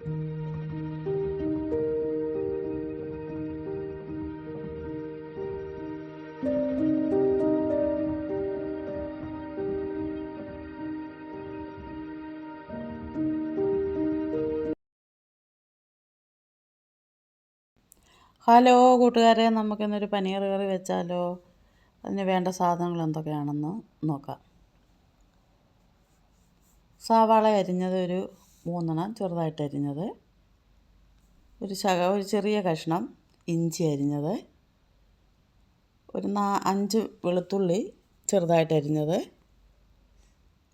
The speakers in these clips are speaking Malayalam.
ഹലോ കൂട്ടുകാരെ നമുക്കിന്നൊരു പനീർ കറി വെച്ചാലോ? അതിന് വേണ്ട സാധനങ്ങൾ എന്തൊക്കെയാണെന്ന് നോക്കാം. സവാള അരിഞ്ഞത് ഒരു മൂന്നെണ്ണം ചെറുതായിട്ട് അരിഞ്ഞത്. ഒരു ശക ഒരു ചെറിയ കഷ്ണം ഇഞ്ചി അരിഞ്ഞത്. ഒരു നാ അഞ്ച് വെളുത്തുള്ളി ചെറുതായിട്ട് അരിഞ്ഞത്.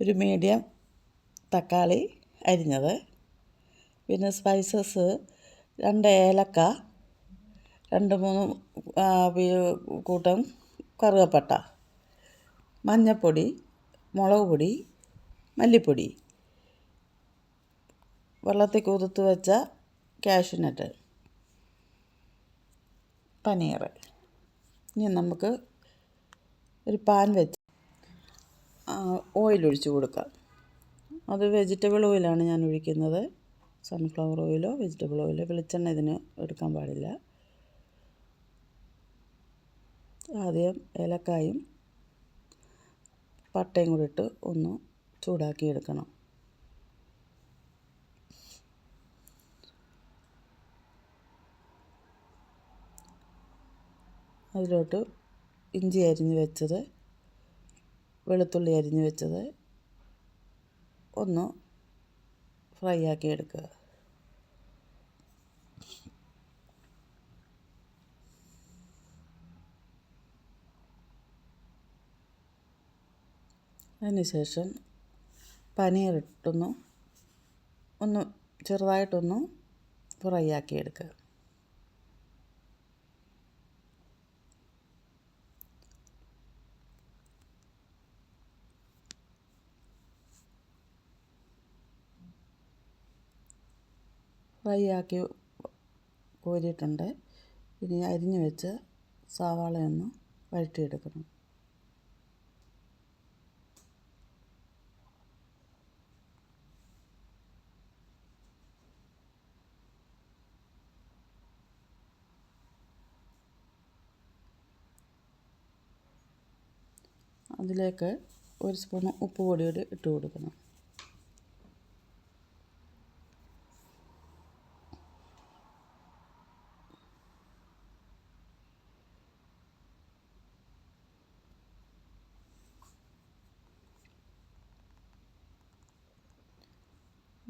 ഒരു മീഡിയം തക്കാളി അരിഞ്ഞത്. പിന്നെ സ്പൈസസ് രണ്ട് ഏലക്ക രണ്ട് മൂന്ന് കൂട്ടം കറുകപ്പട്ട മഞ്ഞൾപ്പൊടി മുളക് പൊടി മല്ലിപ്പൊടി. വെള്ളത്തിൽ കുതിർത്ത് വെച്ച കാഷ്യൂനട്ട് പനീർ. ഇനി നമുക്ക് ഒരു പാൻ വെച്ച് ഓയിൽ ഒഴിച്ച് കൊടുക്കാം. അത് വെജിറ്റബിൾ ഓയിലാണ് ഞാൻ ഒഴിക്കുന്നത്. സൺഫ്ലവർ ഓയിലോ വെജിറ്റബിൾ ഓയിലോ വെളിച്ചെണ്ണ ഇതിന് എടുക്കാൻ പാടില്ല. ആദ്യം ഏലക്കായും പട്ടയും കൂടി ഇട്ട് ഒന്ന് ചൂടാക്കി എടുക്കണം. അതിലോട്ട് ഇഞ്ചി അരിഞ്ഞ് വെച്ചത് വെളുത്തുള്ളി അരിഞ്ഞ് വെച്ചത് ഒന്ന് ഫ്രൈ ആക്കി എടുക്കുക. അതിനുശേഷം പനീർ ഇട്ടൊന്ന് ഒന്ന് ചെറുതായിട്ടൊന്ന് ഫ്രൈ ആക്കി എടുക്കുക. ഫ്രൈ ആക്കി കോരിയിട്ടുണ്ട്. ഇനി അരിഞ്ഞു വെച്ച് സവാളയൊന്ന് വഴറ്റിയെടുക്കണം. അതിലേക്ക് ഒരു സ്പൂൺ ഉപ്പ് പൊടി കൂടി ഇട്ട് കൊടുക്കണം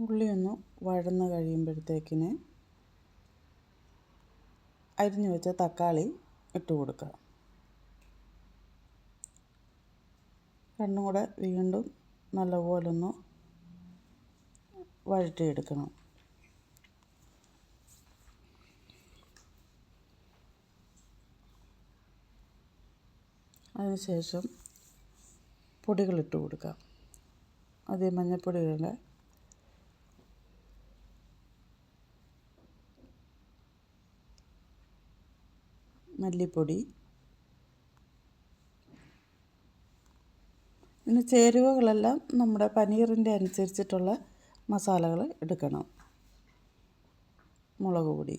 ഉള്ളി ഒന്ന് വഴന്ന് കഴിയുമ്പോഴത്തേക്കിന് അരിഞ്ഞു വെച്ച തക്കാളി ഇട്ട് കൊടുക്കുക. രണ്ടും കൂടെ വീണ്ടും നല്ലപോലെ ഒന്ന് വഴറ്റിയെടുക്കണം. അതിനുശേഷം പൊടികളിട്ട് കൊടുക്കുക. അതേ മഞ്ഞൾപ്പൊടി ഇടുക മല്ലിപ്പൊടി. പിന്നെ ചേരുവകളെല്ലാം നമ്മുടെ പനീറിന്റെ അനുസരിച്ചിട്ടുള്ള മസാലകൾ എടുക്കണം. മുളക് പൊടി.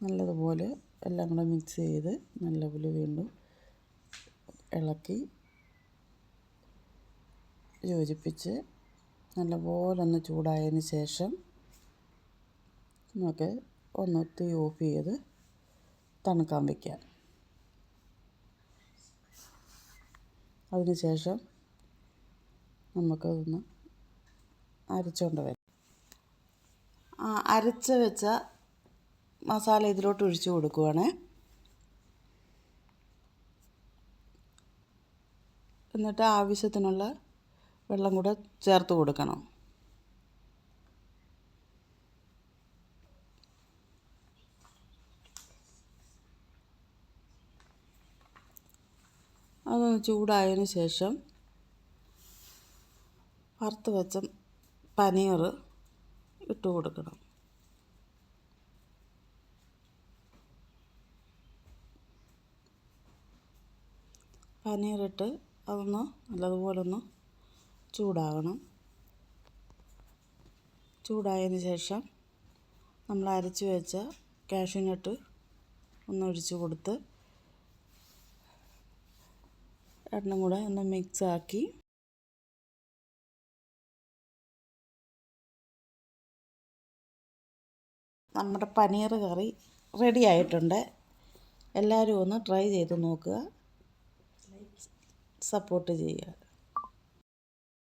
നല്ലതുപോലെ എല്ലാം കൂടെ മിക്സ് ചെയ്ത് നല്ലപോലെ വീണ്ടും ഇളക്കി യോജിപ്പിച്ച് നല്ലപോലെ ഒന്ന് ചൂടായതിന് ശേഷം നമുക്ക് ഒന്ന് തീ ഓഫ് ചെയ്ത് തണുക്കാൻ വയ്ക്കാം അതിനുശേഷം നമുക്കതൊന്ന് അരച്ചുകൊണ്ട് വരാം. അരച്ച് വെച്ച മസാല ഇതിലോട്ട് ഒഴിച്ചു കൊടുക്കുവാണേ. എന്നിട്ട് ആവശ്യത്തിനുള്ള വെള്ളം കൂടെ ചേർത്ത് കൊടുക്കണം. അതൊന്ന് ചൂടായതിന് ശേഷം വറുത്ത് വെച്ച പനീർ ഇട്ട് കൊടുക്കണം. പനീറിട്ട് അതൊന്ന് നല്ലതുപോലെ ഒന്ന് ചൂടാകണം ചൂടായതിന് ശേഷം നമ്മൾ അരച്ചു വെച്ച കാഷ്യൂനട്ട് ഒന്ന് ഒഴിച്ചു കൊടുത്ത് രണ്ടും കൂടെ ഒന്ന് മിക്സാക്കി നമ്മുടെ പനീർ കറി റെഡി ആയിട്ടുണ്ട്. എല്ലാവരും ഒന്ന് ട്രൈ ചെയ്ത് നോക്കുക. സപ്പോർട്ട് ചെയ്യുക.